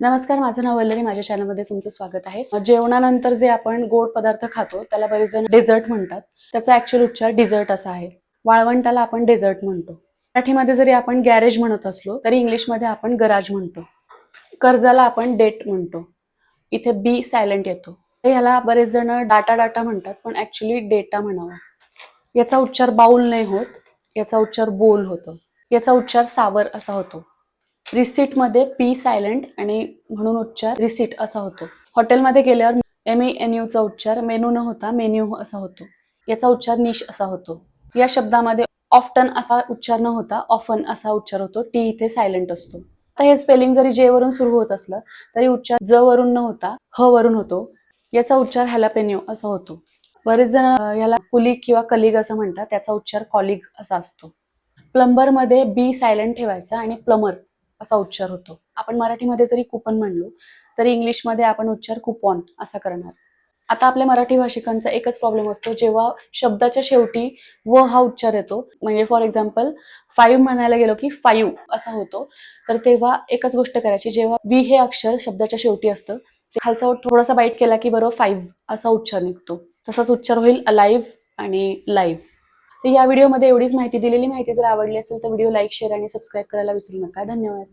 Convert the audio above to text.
नमस्कार माझं नाव वल्लरी. माझ्या चॅनलमध्ये तुमचं स्वागत आहे. जेवणानंतर जे आपण गोड पदार्थ खातो त्याला बरेच जण डेझर्ट म्हणतात. त्याचा ऍक्च्युअल उच्चार डिझर्ट असा आहे. वाळवंटाला आपण डेझर्ट म्हणतो. मराठीमध्ये जरी आपण गॅरेज म्हणत असलो तरी इंग्लिशमध्ये आपण गराज म्हणतो. कर्जाला आपण डेट म्हणतो. इथे बी सायलेंट येतो. तर ह्याला बरेच जण डाटा डाटा म्हणतात पण ऍक्च्युली डेटा म्हणावा. याचा उच्चार बाउल नाही होत. याचा उच्चार बोल होतो. याचा उच्चार सावर असा होतो. रिसीटमध्ये पी सायलेंट आणि म्हणून उच्चार रिसीट असा होतो. हॉटेलमध्ये गेल्यावर एम एन यूचा उच्चार मेनू न होता मेन्यू असा होतो. याचा उच्चार निश असा होतो. या शब्दामध्ये ऑफ्टन असा उच्चार न होता ऑफन असा उच्चार होतो. टी इथे सायलेंट असतो. आता हे स्पेलिंग जरी जे वरून सुरू होत असलं तरी उच्चार ज वरून न होता ह वरून होतो. याचा उच्चार हॅलापेन्यू असा होतो. बरेच जण याला कुलीग किंवा कलिग असं म्हणतात. त्याचा उच्चार कॉलिग असा असतो. प्लंबरमध्ये बी सायलेंट ठेवायचा आणि प्लमर असा उच्चार होतो. आपण मराठीमध्ये जरी कुपन म्हणलो तरी इंग्लिशमध्ये आपण उच्चार कुपॉन असा करणार. आता आपल्या मराठी भाषिकांचा एकच प्रॉब्लेम असतो जेव्हा शब्दाच्या शेवटी व हा उच्चार येतो म्हणजे फॉर एक्झाम्पल फाईव्ह म्हणायला गेलो की फाईव्ह असा होतो तर तेव्हा एकच गोष्ट करायची जेव्हा वी हे अक्षर शब्दाच्या शेवटी असतं ते खालचा थोडासा बाईट केला की बरोबर फाईव्ह असा उच्चार निघतो. तसाच उच्चार होईल अलाईव्ह आणि लाईव्ह तर या व्हिडिओमध्ये एवढीच माहिती दिलेली. माहिती जर आवडली असेल तर व्हिडिओ लाईक शेअर आणि सबस्क्राईब करायला विसरू नका. धन्यवाद.